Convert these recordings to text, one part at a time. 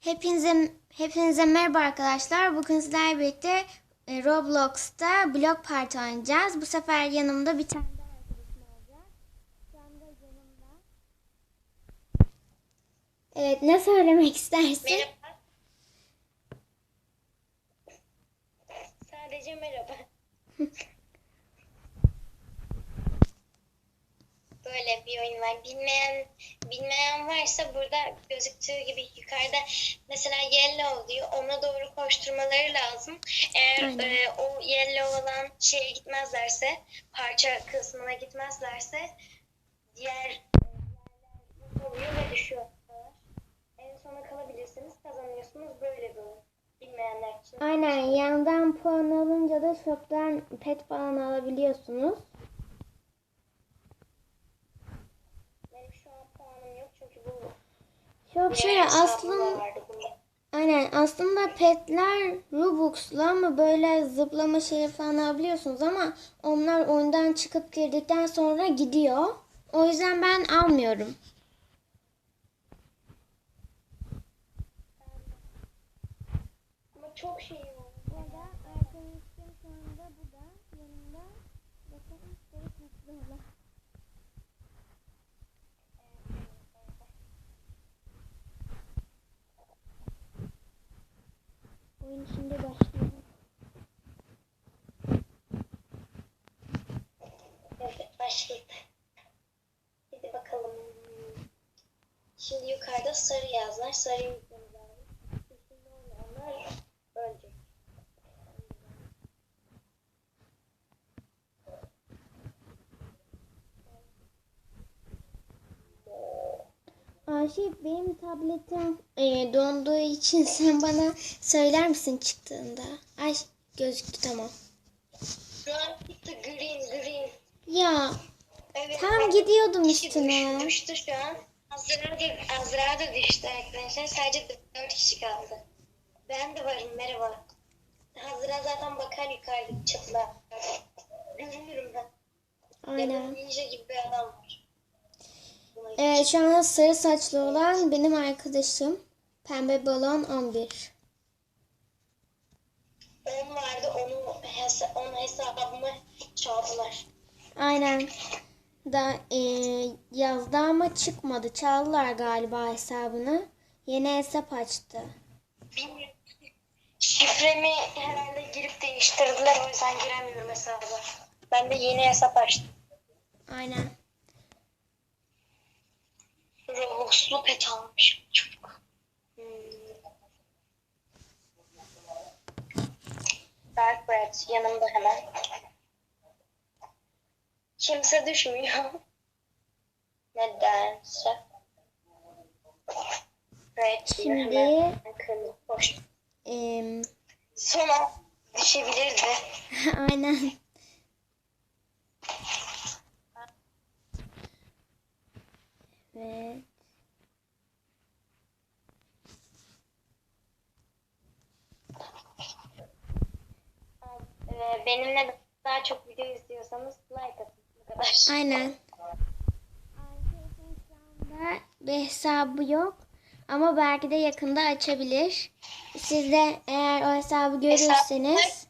Hepinize hepinize merhaba arkadaşlar. Bugün sizlerle birlikte e, Roblox'ta blok parti oynayacağız. Bu sefer yanımda bir tane daha arkadaşım olacak. Şu anda yanımda. Evet, ne söylemek istersin? Merhaba. Sadece merhaba. Böyle bir oyun var. Bilmeyen bilmeyen varsa burada gözüktüğü gibi yukarıda mesela yellow oluyor. Ona doğru koşturmaları lazım. Eğer Aynen. e, o yellow olan şeye gitmezlerse, parça kısmına gitmezlerse diğer e, oluyor ve düşüyor. En sona kalabilirsiniz, kazanıyorsunuz. Böyle bir oyun. Bilmeyenler için. Aynen, yandan puan alınca da shop'tan pet falan alabiliyorsunuz. Benim şu an puanım yok çünkü bu Şöyle hesabımda aslında. Aynen aslında petler Robux'lu ama böyle zıplama şeyi falan alabiliyorsunuz ama onlar oyundan çıkıp girdikten sonra gidiyor. O yüzden ben almıyorum. Ama çok şey var. Burada arkadaşım şu anda bu da yanında bakın böyle saklıyorlar. Oyun şimdi başlıyor. Başladı. Hadi bakalım. Şimdi yukarıda sarı yazlar. Sarıyı yüklememiz lazım. Ölecek. Ayşe benim tabletim e, donduğu için sen bana söyler misin çıktığında? Ay gözüktü tamam. Gidiyordum üstüne. Düştü, şu an. Azra da, Azra da düştü arkadaşlar. Sadece 4 kişi kaldı. Ben de varım merhaba. Azra zaten bakar yukarıdaki çatılar. Görünürüm ben. Aynen. Ninja gibi bir adam var. Evet şu anda sarı saçlı olan benim arkadaşım. Pembe balon 11. 10 vardı onu, hesa onu hesabıma çaldılar. Aynen. Da e, yazdı ama çıkmadı. Çaldılar galiba hesabını. Yeni hesap açtı. Bilmiyorum. Şifremi herhalde girip değiştirdiler o yüzden giremiyorum hesaba. Ben de yeni hesap açtım. Aynen. Robux'lu pet almışım çocuk. Hmm. Dark Red yanımda hemen. Kimse düşmüyor. Nedense. Diyor Şimdi-. Em, Sona düşebilirdi. aynen. Evet. Benimle daha çok video izliyorsanız like atın. Aynen. Arkadaşım şu anda bir hesabı yok. Ama belki de yakında açabilir. Siz de eğer o hesabı görürseniz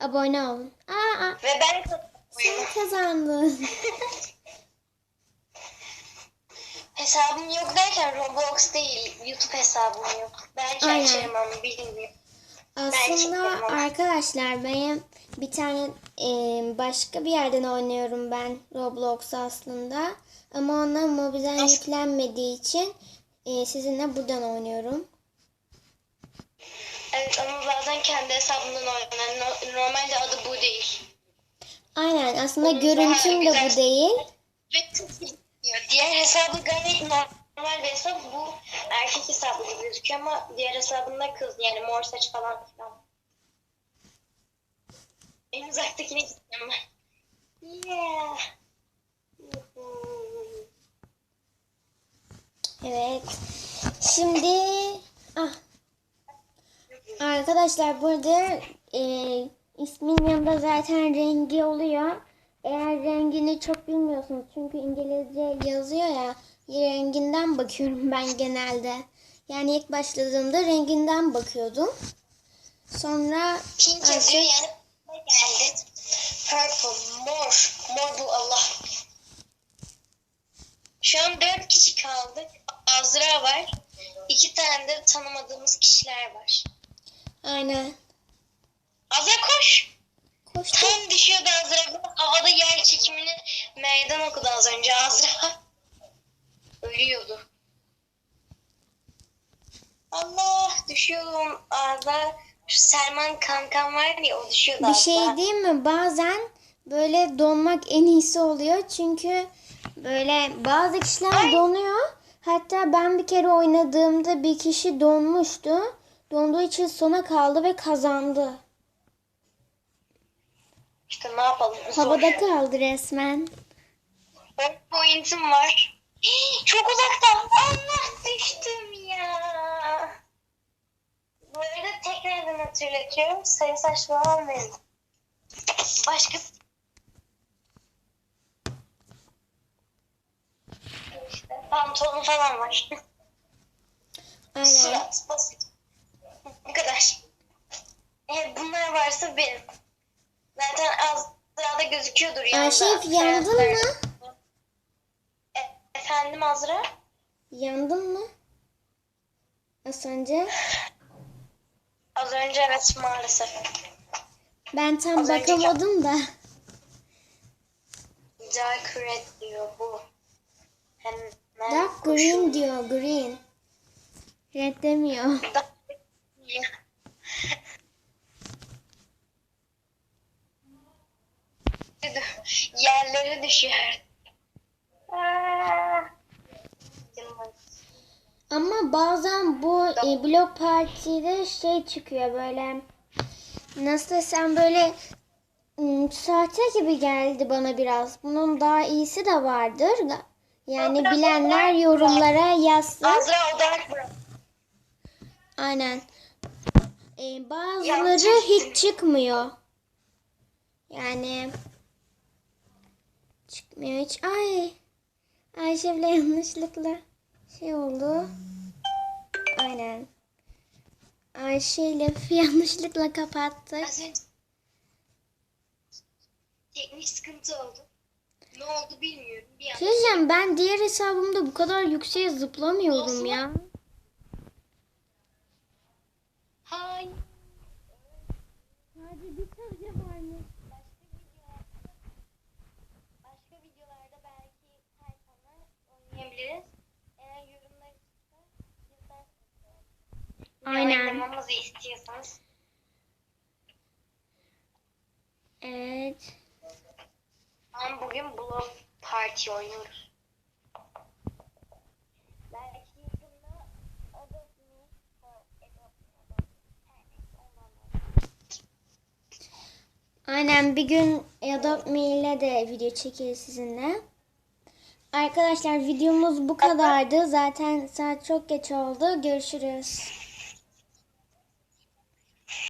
abone olun. Aa, aa Ve ben kazandım. sen kazandın. Hesabım yok derken Roblox değil, YouTube hesabım yok. Belki Aynen. açarım ama bilmiyorum. Aslında arkadaşlar benim bir tane e, başka bir yerden oynuyorum ben Roblox aslında. Ama ona mobilden Nasıl? yüklenmediği için e, sizinle buradan oynuyorum. Evet ama bazen kendi hesabımdan oynuyorum. No- Normalde adı bu değil. Aynen aslında Onun görüntüm de bu güzel- değil. Ve. Diğer hesabı gayet normal bir hesap. Bu erkek hesabı gibi gözüküyor ama diğer hesabında kız yani mor saç falan filan. En uzaktakine gittim ben. Yeah. Evet. Şimdi ah arkadaşlar burada e, ismin yanında zaten rengi oluyor. Eğer rengini çok bilmiyorsunuz çünkü İngilizce yazıyor ya renginden bakıyorum ben genelde. Yani ilk başladığımda renginden bakıyordum. Sonra Pink yazıyor yani geldi? Purple, mor. Mor bu Allah. Şu an dört kişi kaldık. Azra var. İki tane de tanımadığımız kişiler var. aynen Azra koş. koştum. Tam düşüyordu Azra. Havada yer çekimini meydan okudu az önce Azra. Ölüyordu. Allah düşüyorum Azra. Şu Selman kankam var ya o düşüyordu Bir Azra. şey diyeyim mi? Bazen böyle donmak en iyisi oluyor. Çünkü böyle bazı kişiler Ay. donuyor. Hatta ben bir kere oynadığımda bir kişi donmuştu. Donduğu için sona kaldı ve kazandı. İşte ne yapalım? zor. Havada kaldı resmen. On pointim var. Çok uzakta. Allah düştüm ya. Bu arada tekrardan hatırlatıyorum. Sayı saçmalamayın. Başka işte pantolon falan var. Aynen. Surat basit. Bu kadar. Eğer bunlar varsa benim. Zaten az daha da gözüküyordur yanında. Arşiv yandın mı? Efendim Azra? Yandın mı? Az önce. Az önce evet maalesef. Ben tam Az bakamadım da. Dark red diyor bu. Hemen Dark green diyor. Green. Red demiyor. Yerlere düşüyor. Aa. Ama bazen bu e, blok partide şey çıkıyor böyle nasıl desem böyle sahte gibi geldi bana biraz. Bunun daha iyisi de vardır. Yani bilenler yorumlara yazsın. Azra. Aynen. E, Ya, bazıları hiç çıkmıyor. Yani çıkmıyor hiç. Ay. Ayşe bile yanlışlıkla şey oldu. Aynen. Ayşe ile yanlışlıkla kapattık. Teknik sıkıntı oldu. Ne oldu bilmiyorum. Bir an. Şey ben diğer hesabımda bu kadar yükseğe zıplamıyorum Olsun. ya. Hay. Sadece bir tane varmış. Başka videolarda belki Tayfan'la oynayabiliriz. Eğer yorumlar çıksa yazarsınız. Ne Aynen. İstiyorsanız. Evet. Ama bugün Block Party oynuyoruz. Belki yakında Adopt Aynen bir gün Adopt Me ile de video çekeriz sizinle. Arkadaşlar videomuz bu kadardı. Zaten saat çok geç oldu. Görüşürüz.